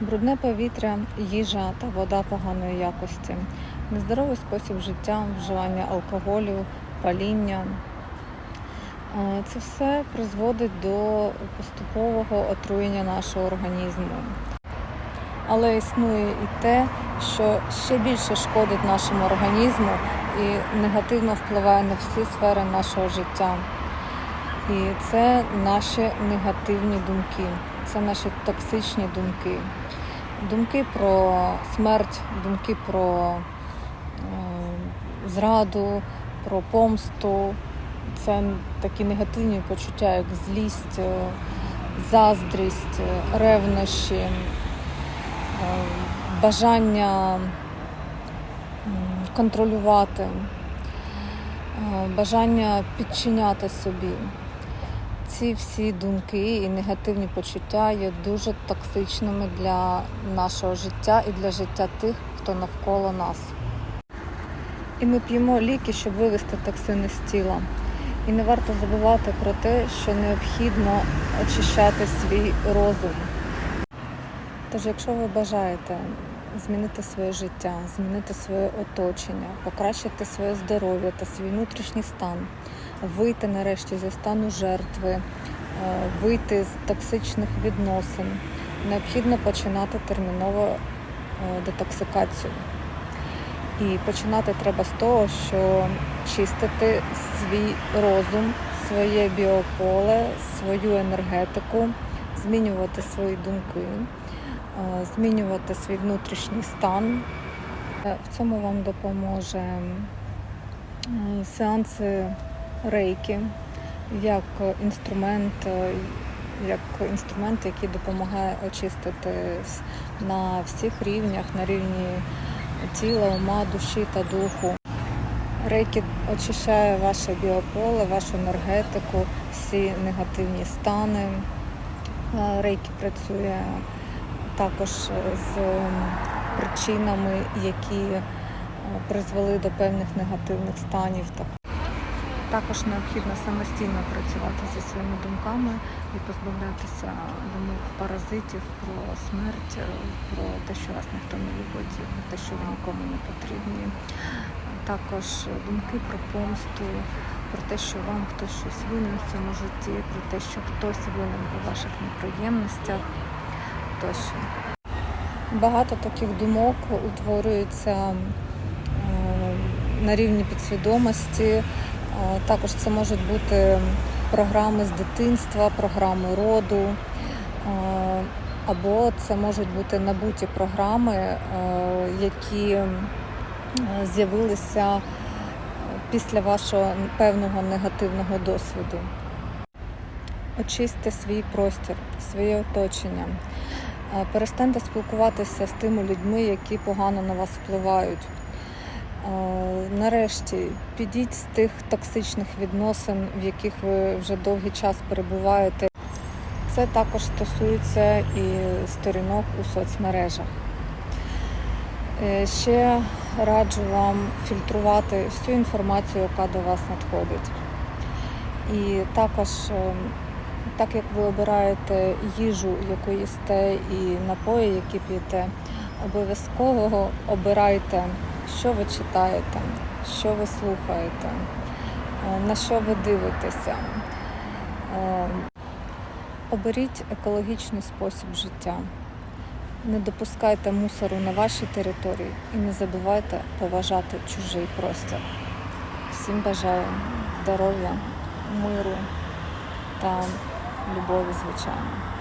Брудне повітря, їжа та вода поганої якості, нездоровий спосіб життя, вживання алкоголю, паління. Е, Це все призводить до поступового отруєння нашого організму. Але існує і те, що ще більше шкодить нашому організму і негативно впливає на всі сфери нашого життя. І це наші негативні думки, це наші токсичні думки. Думки про смерть, думки про е, зраду, про помсту. Це такі негативні почуття, як злість, е, заздрість, ревнощі, е, бажання контролювати, бажання підчиняти собі. Ці всі думки і негативні почуття є дуже токсичними для нашого життя і для життя тих, хто навколо нас. І ми п'ємо ліки, щоб вивести токсини з тіла. І не варто забувати про те, що необхідно очищати свій розум. Тож, якщо ви бажаєте змінити своє життя, змінити своє оточення, покращити своє здоров'я та свій внутрішній стан, вийти нарешті зі стану жертви, е, вийти з токсичних відносин, необхідно починати терміново е, детоксикацію. І починати треба з того, що чистити свій розум, своє біополе, свою енергетику, змінювати свої думки, е, змінювати свій внутрішній стан. В цьому вам допоможе сеанси рейки як інструмент, як інструмент, який допомагає очистити на всіх рівнях, на рівні тіла, ума, душі та духу. Рейки очищає ваше біополе, вашу енергетику, всі негативні стани. Е, Рейки працює також з причинами, які е, призвели до певних негативних станів. Так- Також необхідно самостійно працювати зі своїми думками і позбавлятися думок паразитів про смерть, про те, що вас ніхто не любить, про те, що ви нікому не потрібні. Також думки про помсту, про те, що вам хтось щось винен в цьому житті, про те, що хтось винен у ваших неприємностях тощо. Багато таких думок утворюється е, на рівні підсвідомості. Також це можуть бути програми з дитинства, програми роду, або це можуть бути набуті програми, які з'явилися після вашого певного негативного досвіду. Очистьте свій простір, своє оточення. Перестаньте спілкуватися з тими людьми, які погано на вас впливають. Нарешті підіть з тих токсичних відносин, в яких ви вже довгий час перебуваєте. Це також стосується і сторінок у соцмережах. Е, Ще раджу вам фільтрувати всю інформацію, яка до вас надходить. І також, е, так як ви обираєте їжу, яку їсте, і напої, які п'єте, обов'язково обирайте, що ви читаєте, що ви слухаєте, е, на що ви дивитеся. Е, Оберіть екологічний спосіб життя. Не допускайте мусору на вашій території і не забувайте поважати чужий простір. Всім бажаю здоров'я, миру та любові, звичайно.